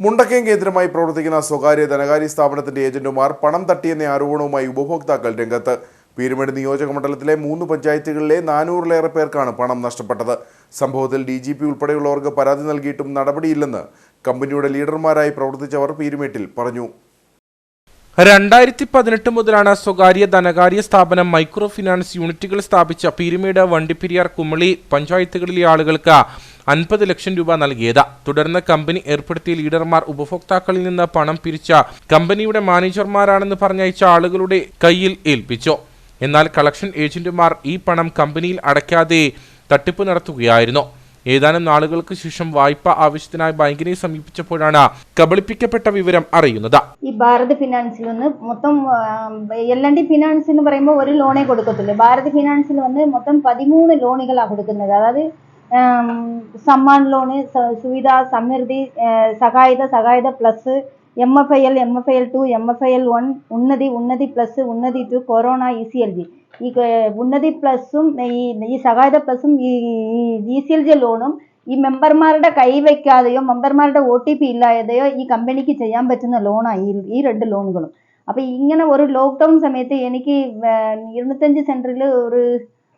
മുണ്ടക്കയം കേന്ദ്രമായി പ്രവർത്തിക്കുന്ന സ്വകാര്യ ധനകാര്യ സ്ഥാപനത്തിന്റെ ഏജന്റുമാർ പണം തട്ടിയെന്ന ആരോപണവുമായി ഉപഭോക്താക്കൾ രംഗത്ത്. പീരുമേട് നിയോജക മണ്ഡലത്തിലെ മൂന്ന് പഞ്ചായത്തുകളിലെ നാനൂറിലേറെ പേർക്കാണ് പണം നഷ്ടപ്പെട്ടത്. സംഭവത്തിൽ ഡി ജി പി ഉൾപ്പെടെയുള്ളവർക്ക് പരാതി നൽകിയിട്ടും നടപടിയില്ലെന്ന് കമ്പനിയുടെ ലീഡർമാരായി പ്രവർത്തിച്ചവർ പീരുമേട്ടിൽ പറഞ്ഞു. രണ്ടായിരത്തി പതിനെട്ട് മുതലാണ് സ്വകാര്യ ധനകാര്യ സ്ഥാപനം മൈക്രോ ഫിനാൻസ് യൂണിറ്റുകൾ സ്ഥാപിച്ച പീരുമേട് വണ്ടിപ്പെരിയാർ കുമളി പഞ്ചായത്തുകളിലെ ആളുകൾക്ക് അൻപത് ലക്ഷം രൂപ നൽകിയത്. തുടർന്ന് കമ്പനി ഏർപ്പെടുത്തിയ ലീഡർമാർ ഉപഭോക്താക്കളിൽ നിന്ന് പണം പിരിച്ച കമ്പനിയുടെ മാനേജർമാരാണെന്ന് പറഞ്ഞയച്ച ആളുകളുടെ കയ്യിൽ ഏൽപ്പിച്ചു. എന്നാൽ കളക്ഷൻ ഏജന്റുമാർ ഈ പണം കമ്പനിയിൽ അടയ്ക്കാതെ തട്ടിപ്പ് നടത്തുകയായിരുന്നു. ഏതാനും നാളുകൾക്ക് ശേഷം വായ്പ ആവശ്യത്തിനായി ബാങ്കിനെ സമീപിച്ചപ്പോഴാണ് കബളിപ്പിക്കപ്പെട്ട വിവരം അറിയുന്നത്. ഈ ഭാരത് ഫിനാൻസിൽ നിന്ന് മൊത്തം എൽ എൻ ഡി ഫിനാൻസ് എന്ന് പറയുമ്പോൾ ഒരു ലോണേ കൊടുക്കത്തുള്ളൂ. ഭാരത് ഫിനാൻസിൽ വന്ന് മൊത്തം പതിമൂന്ന് ലോണുകളാണ് കൊടുക്കുന്നത്. അതായത് Samman loan Suvidha Samriddhi Sahayata Sahayata plus M F I L M F I L two M F I L one Unnati Unnati plus Unnati two corona E C L G ഈ ഈ സഹായത പ്ലസ്സും ഈ E C L G ലോണും ഈ മെമ്പർമാരുടെ കൈവയ്ക്കാതെയോ മെമ്പർമാരുടെ O T P ഇല്ലാതെയോ ഈ കമ്പനിക്ക് ചെയ്യാൻ പറ്റുന്ന ലോണാണ് ഈ ഈ രണ്ട് ലോണുകളും അപ്പോൾ ഇങ്ങനെ ഒരു ലോക്ക്ഡൗൺ സമയത്ത് എനിക്ക് ഇരുന്നൂറ്റഞ്ച് സെന്ററിൽ ഒരു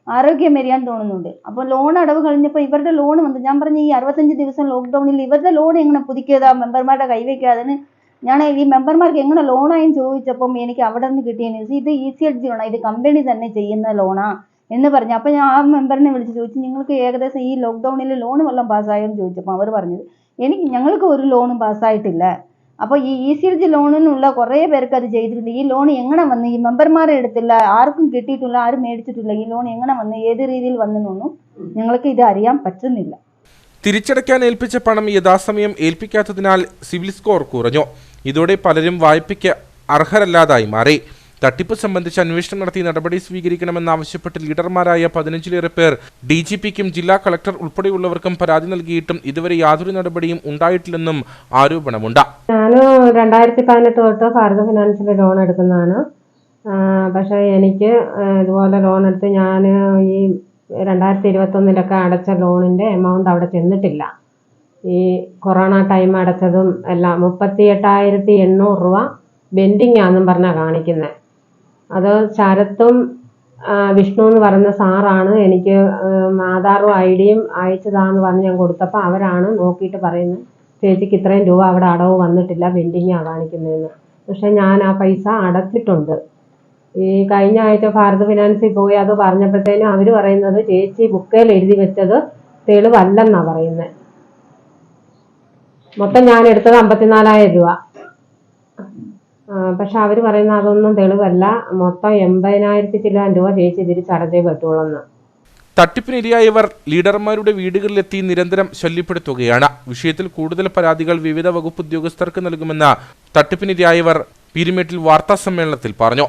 ആരോഗ്യം വരികയാൻ തോന്നുന്നുണ്ട്. അപ്പോൾ ലോൺ അടവ് കഴിഞ്ഞപ്പോൾ ഇവരുടെ ലോൺ വന്നു. ഞാൻ പറഞ്ഞു ഈ അറുപത്തഞ്ച് ദിവസം ലോക്ക്ഡൗണിൽ ഇവരുടെ ലോൺ എങ്ങനെ പുതുക്കിയതാ? മെമ്പർമാരുടെ കൈവയ്ക്കാതെന്ന് ഞാൻ ഈ മെമ്പർമാർക്ക് എങ്ങനെ ലോണായും ചോദിച്ചപ്പം എനിക്ക് അവിടെ നിന്ന് കിട്ടിയ ന്യൂസ് ഇത് ഇ സി ലോണാണ് ഇത് കമ്പനി തന്നെ ചെയ്യുന്ന ലോണാ എന്ന് പറഞ്ഞു. അപ്പോൾ ഞാൻ ആ മെമ്പറിനെ വിളിച്ച് ചോദിച്ചു നിങ്ങൾക്ക് ഏകദേശം ഈ ലോക്ക്ഡൗണിൽ ലോൺ വല്ലതും പാസ്സായോ എന്ന് ചോദിച്ചപ്പോൾ അവർ പറഞ്ഞത് എനിക്ക് ഞങ്ങൾക്ക് ഒരു ലോണും പാസ്സായിട്ടില്ല അപ്പോൾ ഈ ഇ സി ജി ലോണിനുള്ള കുറേ പേർക്ക് അത് ചെയ്തിട്ടുണ്ട്. ഈ ലോൺ എങ്ങനെ വന്ന് ഈ മെമ്പർമാരെ എടുത്തില്ല ആർക്കും കിട്ടിയിട്ടില്ല ആരും മേടിച്ചിട്ടില്ല ഈ ലോൺ എങ്ങനെ വന്ന് ഏത് രീതിയിൽ വന്നെന്നൊന്നും ഞങ്ങൾക്ക് ഇത് അറിയാൻ പറ്റുന്നില്ല. തിരിച്ചടയ്ക്കാൻ ഏൽപ്പിച്ച പണം യഥാസമയം ഏൽപ്പിക്കാത്തതിനാൽ സിവിൽ സ്കോർ കുറഞ്ഞു. ഇതോടെ പലരും വായ്പയ്ക്ക് അർഹരല്ലാതായി മാറി. തട്ടിപ്പ് സംബന്ധിച്ച് അന്വേഷണം നടത്തി നടപടി സ്വീകരിക്കണമെന്നാവശ്യപ്പെട്ട് ലീഡർമാരായ പതിനഞ്ചിലേറെ പേർ ഡി ജി പിക്കും ജില്ലാ കളക്ടർ ഉൾപ്പെടെയുള്ളവർക്കും പരാതി നൽകിയിട്ടും ഇതുവരെ യാതൊരു നടപടിയും ഉണ്ടായിട്ടില്ലെന്നും ആരോപണമുണ്ട്. ഞാൻ രണ്ടായിരത്തി പതിനെട്ട് തൊട്ട് ഭാരത ഫിനാൻസിൽ ലോൺ എടുക്കുന്നതാണ്. പക്ഷേ എനിക്ക് ഇതുപോലെ ലോൺ എടുത്ത് ഞാൻ ഈ രണ്ടായിരത്തി ഇരുപത്തൊന്നിലൊക്കെ അടച്ച ലോണിന്റെ എമൗണ്ട് അവിടെ ചെന്നിട്ടില്ല. ഈ കൊറോണ ടൈം അടച്ചതും എല്ലാം മുപ്പത്തി എട്ടായിരത്തി എണ്ണൂറ് രൂപ ബെൻഡിങ് ആണെന്നും പറഞ്ഞാണ് കാണിക്കുന്നത് അത് ശരത്തും വിഷ്ണു എന്ന് പറയുന്ന സാറാണ് എനിക്ക് ആധാറും ഐ ഡിയും അയച്ചതാന്ന് പറഞ്ഞ് ഞാൻ കൊടുത്തപ്പോൾ അവരാണ് നോക്കിയിട്ട് പറയുന്നത് ചേച്ചിക്ക് ഇത്രയും രൂപ അവിടെ അടവ് വന്നിട്ടില്ല ബെൻഡിങ്ങാണ് കാണിക്കുന്നതെന്ന് പക്ഷേ ഞാൻ ആ പൈസ അടച്ചിട്ടുണ്ട്. ഈ കഴിഞ്ഞ ആഴ്ച ഭാരത് ഫിനാൻസിൽ പോയി അത് പറഞ്ഞപ്പോഴത്തേനും അവർ പറയുന്നത് ചേച്ചി ബുക്കേൽ എഴുതി വെച്ചത് തെളിവല്ലെന്നാണ് പറയുന്നത് മൊത്തം ഞാൻ എടുത്തത് അമ്പത്തിനാലായിരം രൂപ. പക്ഷെ അവർ പറയുന്ന അതൊന്നും തെളിവല്ല. മൊത്തം എൺപതിനായിരത്തി ചില്ലാൻ രൂപ ചേച്ചി തിരിച്ചടച്ചേ പറ്റുള്ളൂ തട്ടിപ്പിനിരയായവർ ലീഡർമാരുടെ വീടുകളിലെത്തി നിരന്തരം ശല്യപ്പെടുത്തുകയാണ്. വിഷയത്തിൽ കൂടുതൽ പരാതികൾ വിവിധ വകുപ്പ് ഉദ്യോഗസ്ഥർക്ക് നൽകുമെന്ന് തട്ടിപ്പിനിരയായവർ പീരുമേട്ടിൽ വാർത്താ സമ്മേളനത്തിൽ പറഞ്ഞു.